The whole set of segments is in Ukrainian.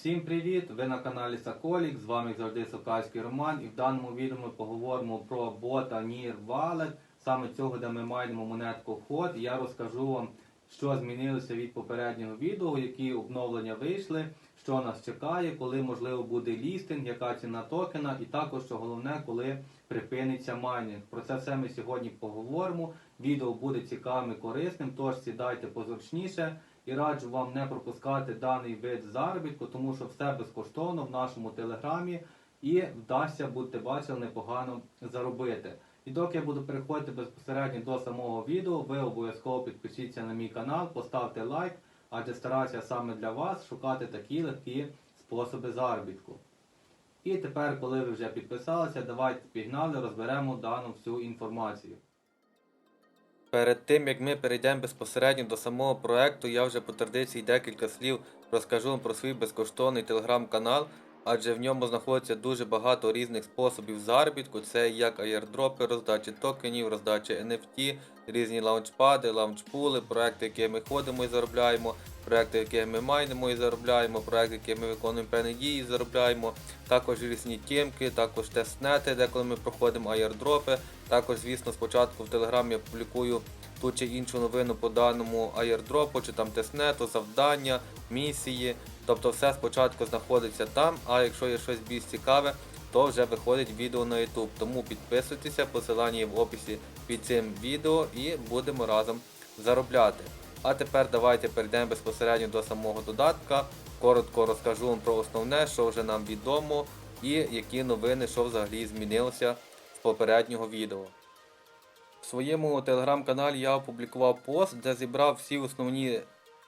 Всім привіт! Ви на каналі Соколік, з вами завжди Сокальський Роман і в даному відео ми поговоримо про бота Нір Wallet, саме цього, де ми маємо монетку ход. Я розкажу вам, що змінилося від попереднього відео, які обновлення вийшли, що нас чекає, коли можливо буде лістинг, яка ціна токена, і також що головне, коли припиниться майнинг. Про це все ми сьогодні поговоримо. Відео буде цікавим і корисним, тож сідайте позручніше. І раджу вам не пропускати даний вид заробітку, тому що все безкоштовно в нашому телеграмі і вдасться, будете бачили, непогано заробити. І доки я буду переходити безпосередньо до самого відео, ви обов'язково підпишіться на мій канал, поставте лайк, адже стараюся саме для вас шукати такі легкі способи заробітку. І тепер, коли ви вже підписалися, давайте пігнали, розберемо дану всю інформацію. Перед тим як ми перейдемо безпосередньо до самого проекту, я вже по традиції декілька слів розкажу вам про свій безкоштовний телеграм-канал, адже в ньому знаходиться дуже багато різних способів заробітку. Це як аєрдропи, роздачі токенів, роздачі NFT, різні лаунчпади, лаунчпули, проекти, які ми ходимо і заробляємо, проекти, які ми майнимо і заробляємо, проекти, які ми виконуємо певні дії і заробляємо. Також різні тімки, також тестнети, де коли ми проходимо аєрдропи. Також, звісно, спочатку в Телеграмі я публікую ту чи іншу новину по даному аєрдропу, чи там тестнету, завдання, місії. Тобто все спочатку знаходиться там, а якщо є щось більш цікаве, то вже виходить відео на YouTube. Тому підписуйтеся, посилання є в описі під цим відео і будемо разом заробляти. А тепер давайте перейдемо безпосередньо до самого додатка. Коротко розкажу вам про основне, що вже нам відомо, і які новини, що взагалі змінилося з попереднього відео. В своєму телеграм-каналі я опублікував пост, де зібрав всі основні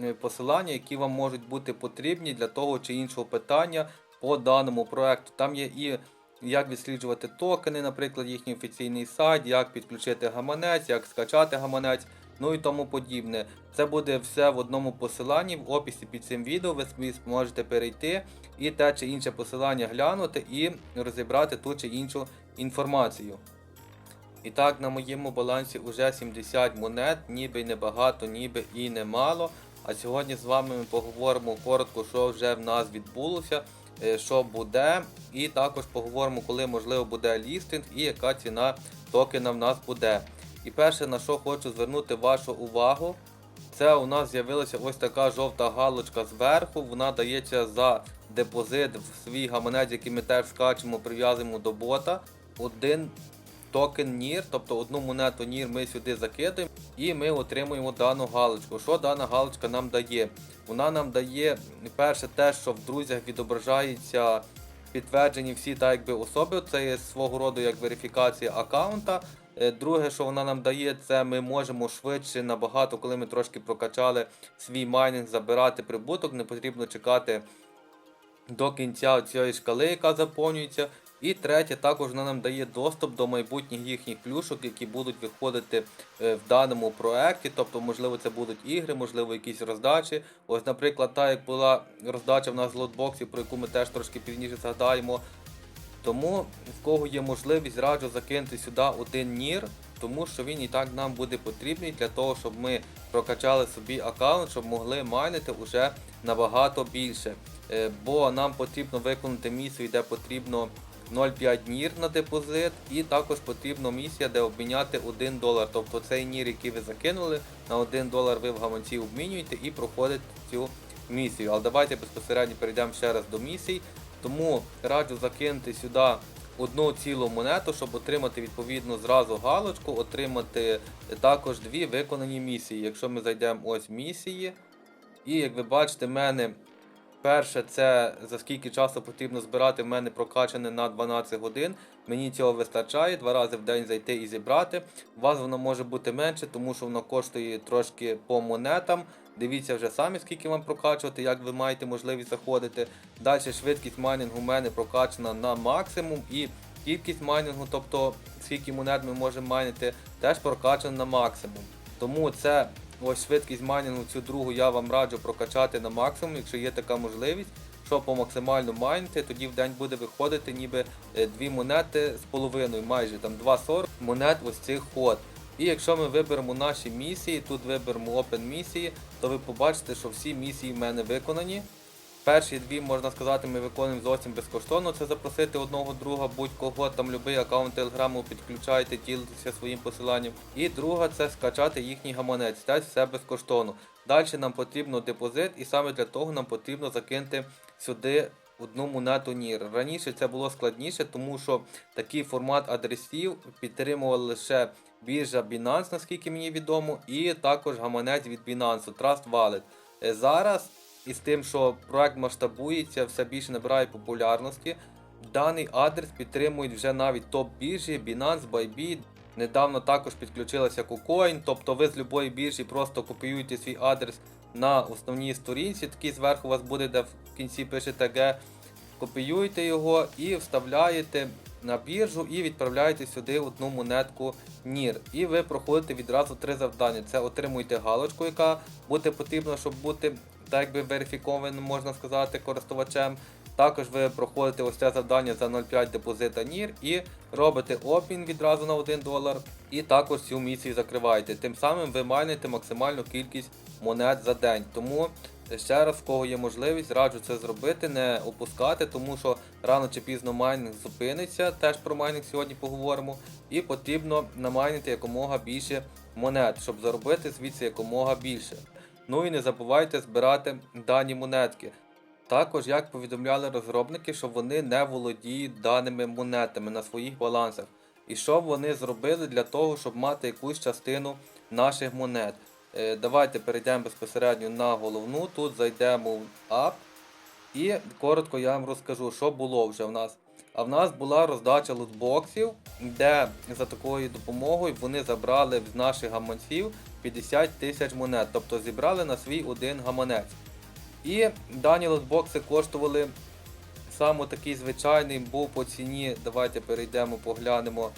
е, посилання, які вам можуть бути потрібні для того чи іншого питання по даному проекту. Там є і як відсліджувати токени, наприклад, їхній офіційний сайт, як підключити гаманець, як скачати гаманець, ну і тому подібне. Це буде все в одному посиланні в описі під цим відео. Ви зможете перейти і те чи інше посилання глянути і розібрати ту чи іншу інформацію. І так, на моєму балансі вже 70 монет, ніби й небагато, ніби і немало. А сьогодні з вами ми поговоримо коротко, що вже в нас відбулося, е, що буде. І також поговоримо, коли можливо буде лістинг і яка ціна токена в нас буде. І перше, на що хочу звернути вашу увагу, це у нас з'явилася ось така жовта галочка зверху. Вона дається за депозит в свій гаманець, який ми теж скачемо, прив'язуємо до бота. Один токен NIR, тобто одну монету NIR ми сюди закидаємо і ми отримуємо дану галочку. Що дана галочка нам дає? Вона нам дає перше те, що в друзях відображається підтверджені всі так якби особи. Це є свого роду як верифікація аккаунта. Е, Друге, що вона нам дає, це ми можемо швидше набагато, коли ми трошки прокачали свій майнинг, забирати прибуток, не потрібно чекати до кінця цієї шкали, яка заповнюється. І третє, також вона нам дає доступ до майбутніх їхніх плюшок, які будуть виходити е, в даному проекті. Тобто, можливо, це будуть ігри, можливо, якісь роздачі. Ось, наприклад, та як була роздача в нас з лотбоксів, про яку ми теж трошки пізніше згадаємо. Тому в кого є можливість, раджу закинути сюди один нір, тому що він і так нам буде потрібний для того, щоб ми прокачали собі аккаунт, щоб могли майнити уже набагато більше. Е, Бо нам потрібно виконати місію, де потрібно 0,5 нір на депозит, і також потрібна місія, де обміняти 1 долар. Тобто цей нір, який ви закинули, на 1 долар ви в гаманці обмінюєте і проходите цю місію. Але давайте безпосередньо перейдемо ще раз до місій. Тому раджу закинути сюди одну цілу монету, щоб отримати відповідно зразу галочку, отримати також дві виконані місії. Якщо ми зайдемо ось місії, і як ви бачите, в мене перше це за скільки часу потрібно збирати, в мене прокачане на 12 годин. Мені цього вистачає, два рази в день зайти і зібрати. У вас воно може бути менше, тому що воно коштує трошки по монетам. Дивіться вже самі, скільки вам прокачувати, як ви маєте можливість заходити. Далі швидкість майнінгу у мене прокачана на максимум і кількість майнінгу, тобто скільки монет ми можемо майнити, теж прокачана на максимум. Тому це ось швидкість майнінгу, цю другу я вам раджу прокачати на максимум, якщо є така можливість. Що по максимально майнити, тоді в день буде виходити ніби е, дві монети з половиною, майже там 2,40 монет ось цих ход. І якщо ми виберемо наші місії, тут виберемо Open місії, то ви побачите, що всі місії в мене виконані. Перші дві, можна сказати, ми виконуємо зовсім безкоштовно. Це запросити одного друга, будь-кого, там любий аккаунт телеграму підключайте, ділитися своїм посиланням. І друга це скачати їхній гаманець. Теж все безкоштовно. Далі нам потрібно депозит, і саме для того нам потрібно закинути сюди одну монету NIR. Раніше це було складніше, тому що такий формат адресів підтримували лише біржа Binance, наскільки мені відомо, і також гаманець від Binance, Trust Wallet. Е, Із тим, що проект масштабується, все більше набирає популярності. Даний адрес підтримують вже навіть топ-біржі, Binance, Bybit. Недавно також підключилася KuCoin, тобто ви з любої біржі просто копіюєте свій адрес на основній сторінці, такий зверху у вас буде, де в кінці пишете G, копіюєте його і вставляєте на біржу і відправляєте сюди одну монетку NIR. І ви проходите відразу три завдання. Це отримуєте галочку, яка буде потрібна, щоб бути так якби верифікованим, можна сказати, користувачем. Також ви проходите ось це завдання за 0,5 депозита NIR і робите обмін відразу на 1 долар. І також цю місію закриваєте. Тим самим ви майните максимальну кількість монет за день. Тому ще раз, в кого є можливість, раджу це зробити, не опускати, тому що рано чи пізно майнинг зупиниться. Теж про майнинг сьогодні поговоримо. І потрібно намайнити якомога більше монет, щоб заробити звідси якомога більше. Ну і не забувайте збирати дані монетки. Також, як повідомляли розробники, що вони не володіють даними монетами на своїх балансах. І що вони зробили для того, щоб мати якусь частину наших монет. Е, давайте перейдемо безпосередньо на головну. Тут зайдемо в App. І коротко я вам розкажу, що було вже в нас. А в нас була роздача лутбоксів, де за такою допомогою вони забрали з наших гаманців 50 тисяч монет, тобто зібрали на свій один гаманець. І дані лотбокси коштували саме такий звичайний, був по ціні. Давайте перейдемо, поглянемо.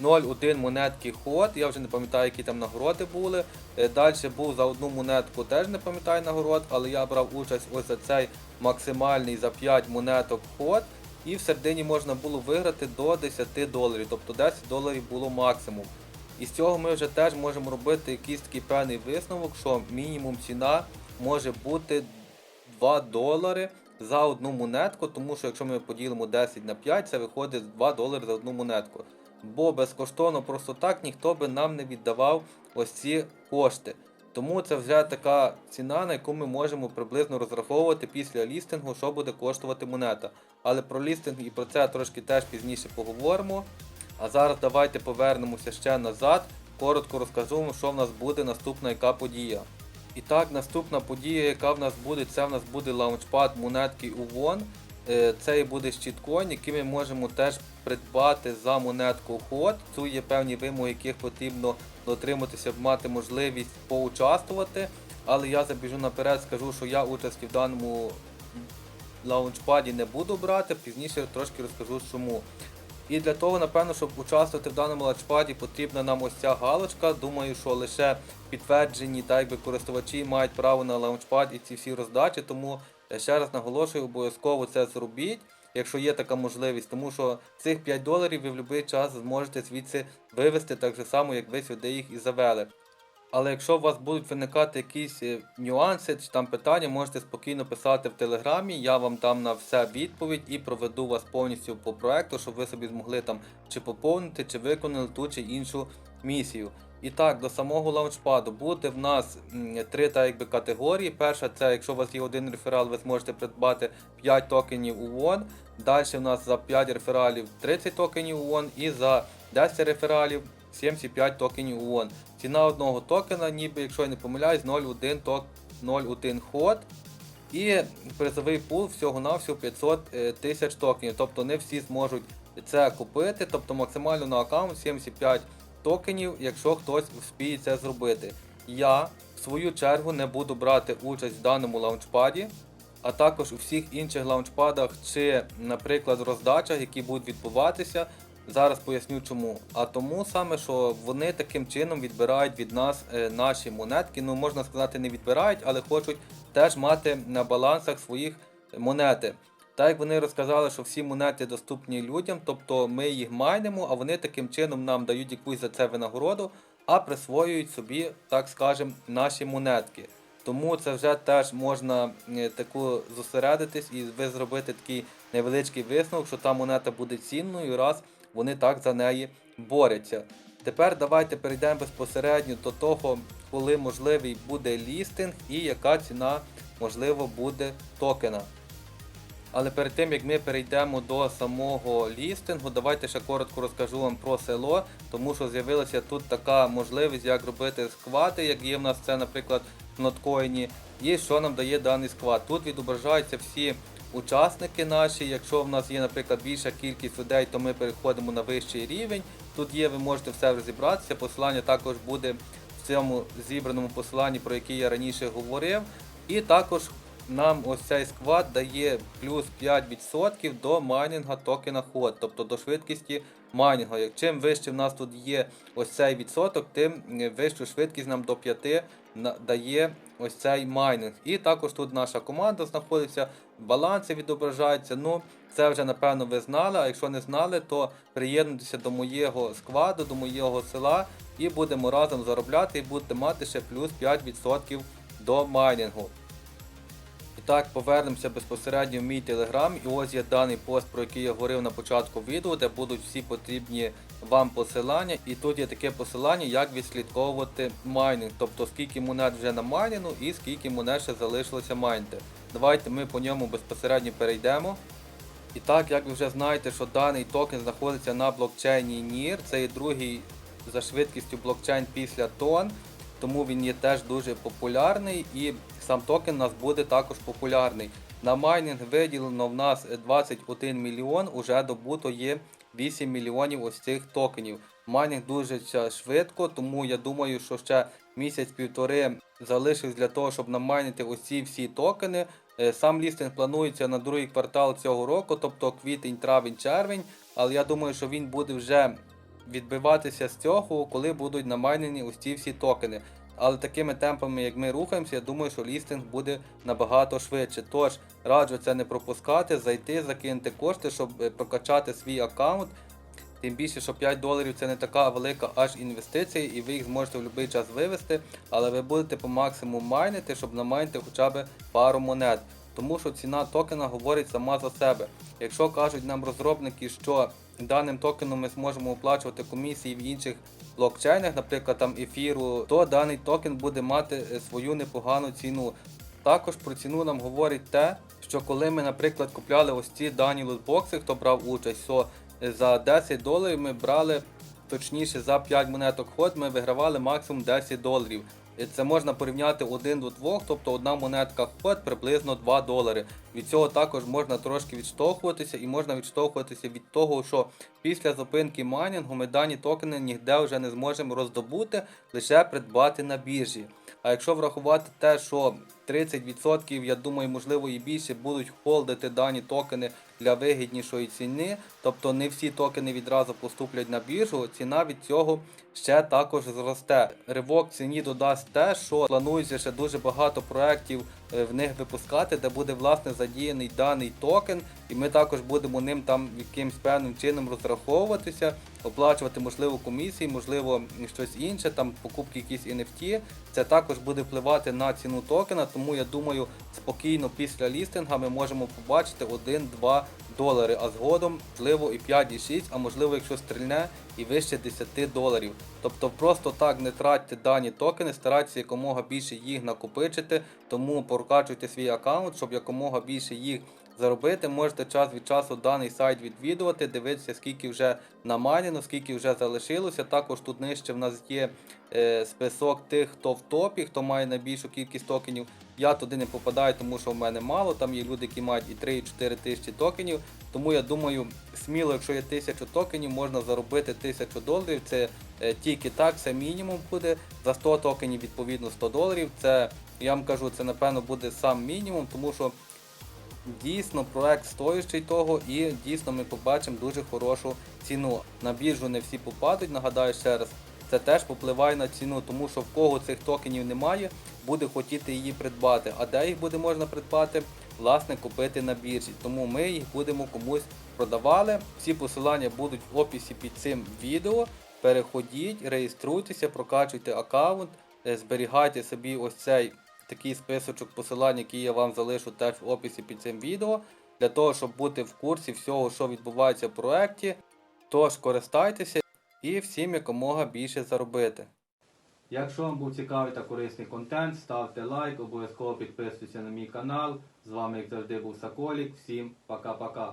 0,1 монетки ход, я вже не пам'ятаю, які там нагороди були. Далі був за одну монетку, теж не пам'ятаю нагород, але я брав участь ось за цей максимальний за 5 монеток ход. І в середині можна було виграти до 10 доларів, тобто 10 доларів було максимум. І з цього ми вже теж можемо робити якийсь такий певний висновок, що мінімум ціна може бути 2 долари за одну монетку, тому що якщо ми поділимо 10 на 5, це виходить 2 долари за одну монетку. Бо безкоштовно просто так ніхто би нам не віддавав ось ці кошти. Тому це вже така ціна, на яку ми можемо приблизно розраховувати після лістингу, що буде коштувати монета. Але про лістинг і про це трошки теж пізніше поговоримо. А зараз давайте повернемося ще назад. Коротко розкажу що в нас буде наступна яка подія. І так, наступна подія, яка в нас буде, це в нас буде лаунчпад монетки UWON. Е, Це і буде щиткоін, який ми можемо теж придбати за монетку ход. Тут є певні вимоги, яких потрібно дотриматися, щоб мати можливість поучаствувати. Але я забіжу наперед, скажу, що я участі в даному лаунчпаді не буду брати, пізніше трошки розкажу чому. І для того, напевно, щоб участвувати в даному лаунчпаді, потрібна нам ось ця галочка. Думаю, що лише підтверджені так якби користувачі мають право на лаунчпад і ці всі роздачі. Тому ще раз наголошую, обов'язково це зробіть, якщо є така можливість, тому що цих 5 доларів ви в будь-який час зможете звідси вивести так же само, як ви сюди їх і завели. Але якщо у вас будуть виникати якісь е, нюанси чи там питання, можете спокійно писати в телеграмі, я вам дам на все відповідь і проведу вас повністю по проекту, щоб ви собі змогли там чи поповнити, чи виконали ту чи іншу місію. І так, до самого лаунчпаду буде в нас три так, якби, категорії. Перша це, якщо у вас є один реферал, ви зможете придбати 5 токенів УОН. Далі в нас за 5 рефералів 30 токенів УОН і за 10 рефералів 75 токенів УОН. Ціна одного токена, ніби, якщо я не помиляюсь, 0,1 ток 0,1 ход. І призовий пул всього-навсього 500 е, тисяч токенів. Тобто не всі зможуть це купити. Тобто максимально на аккаунт 75 токенів, якщо хтось вспіє це зробити. Я в свою чергу не буду брати участь в даному лаунчпаді, а також у всіх інших лаунчпадах чи, наприклад, роздачах, які будуть відбуватися. Зараз поясню чому. А тому саме, що вони таким чином відбирають від нас е, наші монетки. Ну, можна сказати, не відбирають, але хочуть теж мати на балансах своїх монети. Так як вони розказали, що всі монети доступні людям, тобто ми їх майнимо, а вони таким чином нам дають якусь за це винагороду, а присвоюють собі, так скажемо, наші монетки. Тому це вже теж можна е, таку зосередитись і ви зробити такий невеличкий висновок, що та монета буде цінною, раз вони так за неї борються. Тепер давайте перейдемо безпосередньо до того, коли можливий буде лістинг і яка ціна можливо буде токена. Але перед тим як ми перейдемо до самого лістингу, давайте ще коротко розкажу вам про село, тому що з'явилася тут така можливість, як робити сквати, як є в нас це, наприклад, в ноткоїні, і що нам дає даний сквад. Тут відображаються всі учасники наші. Якщо в нас є, наприклад, більша кількість людей, то ми переходимо на вищий рівень. Тут є, ви можете все розібратися. Посилання також буде в цьому зібраному посиланні, про яке я раніше говорив. І також нам ось цей сквад дає плюс 5% до майнінга токена HOT, тобто до швидкості майнінгу. Як Чим вище в нас тут є ось цей відсоток, тим е, вищу швидкість нам до 5 на- дає ось цей майнінг. І також тут наша команда знаходиться, баланси відображаються. Ну, це вже напевно ви знали. А якщо не знали, то приєднуйтеся до моєго складу, до моєго села і будемо разом заробляти і будете мати ще плюс 5% до майнінгу. Так, повернемося безпосередньо в мій телеграм. І ось є даний пост, про який я говорив на початку відео, де будуть всі потрібні вам посилання. І тут є таке посилання, як відслідковувати майнінг, тобто скільки монет вже намайнено і скільки монет ще залишилося майнити. Давайте ми по ньому безпосередньо перейдемо. І так, як ви вже знаєте, що даний токен знаходиться на блокчейні NIR, це є другий за швидкістю блокчейн після тон, тому він є теж дуже популярний і сам токен у нас буде також популярний. На майнінг виділено в нас 21 мільйон, уже добуто є 8 мільйонів ось цих токенів. Майнінг дуже швидко, тому я думаю, що ще місяць-півтори залишився для того, щоб намайнити ось ці всі токени. Е, Сам лістинг планується на другий квартал цього року, тобто квітень, травень, червень. Але я думаю, що він буде вже відбиватися з цього, коли будуть намайнені ось ці всі токени. Але такими темпами, як ми рухаємося, я думаю, що лістинг буде набагато швидше. Тож раджу це не пропускати, зайти, закинути кошти, щоб е, прокачати свій аккаунт. Тим більше, що 5 доларів це не така велика аж інвестиція, і ви їх зможете в будь-який час вивести, але ви будете по максимуму майнити, щоб намайнити хоча б пару монет. Тому що ціна токена говорить сама за себе. Якщо кажуть нам розробники, що даним токеном ми зможемо оплачувати комісії в інших блокчейнах, наприклад там ефіру, то даний токен буде мати е, свою непогану ціну. Також про ціну нам говорить те, що коли ми, наприклад, купляли ось ці дані лутбокси, хто брав участь, то е, за 10 доларів ми брали, точніше за 5 монеток ход, ми вигравали максимум 10 доларів. Це можна порівняти один до двох, тобто одна монетка вход приблизно 2 долари. Від цього також можна трошки відштовхуватися і можна відштовхуватися від того, що після зупинки майнінгу ми дані токени ніде вже не зможемо роздобути, лише придбати на біржі. А якщо врахувати те, що 30%, я думаю, можливо і більше будуть холдити дані токени для вигіднішої ціни, тобто не всі токени відразу поступлять на біржу, ціна від цього ще також зросте. Ривок ціні додасть те, що планується ще дуже багато проєктів е, в них випускати, де буде власне задіяний даний токен, і ми також будемо ним там якимсь певним чином розраховуватися, оплачувати можливо комісії, можливо щось інше, там покупки якісь NFT. Це також буде впливати на ціну токена, тому я думаю, спокійно після лістинга ми можемо побачити 1-2 долари, а згодом можливо і 5,6, а можливо, якщо стрільне, і вище 10 доларів. Тобто просто так не тратьте дані токени, старайтеся якомога більше їх накопичити, тому прокачуйте свій аккаунт, щоб якомога більше їх заробити. Можете час від часу даний сайт відвідувати, дивитися, скільки вже намайнено, скільки вже залишилося. Також тут нижче в нас є е, список тих, хто в топі, хто має найбільшу кількість токенів. Я туди не попадаю, тому що в мене мало. Там є люди, які мають і 3, і 4 тисячі токенів. Тому я думаю, сміло, якщо є 1000 токенів, можна заробити 1000 доларів. Це е, тільки так, це мінімум буде. За 100 токенів відповідно 100 доларів. Це я вам кажу, це напевно буде сам мінімум, тому що дійсно проект стоїщий того і дійсно ми побачимо дуже хорошу ціну. На біржу не всі попадуть, нагадаю ще раз. Це теж попливає на ціну, тому що в кого цих токенів немає, буде хотіти її придбати. А де їх буде можна придбати? Власне, купити на біржі. Тому ми їх будемо комусь продавали. Всі посилання будуть в описі під цим відео. Переходіть, реєструйтеся, прокачуйте аккаунт, е, зберігайте собі ось цей такий списочок посилань, який я вам залишу теж в описі під цим відео, для того, щоб бути в курсі всього, що відбувається в проєкті. Тож користайтеся і всім якомога більше заробити. Якщо вам був цікавий та корисний контент, ставте лайк, обов'язково підписуйтесь на мій канал. З вами, як завжди, був Соколік. Всім пока-пока.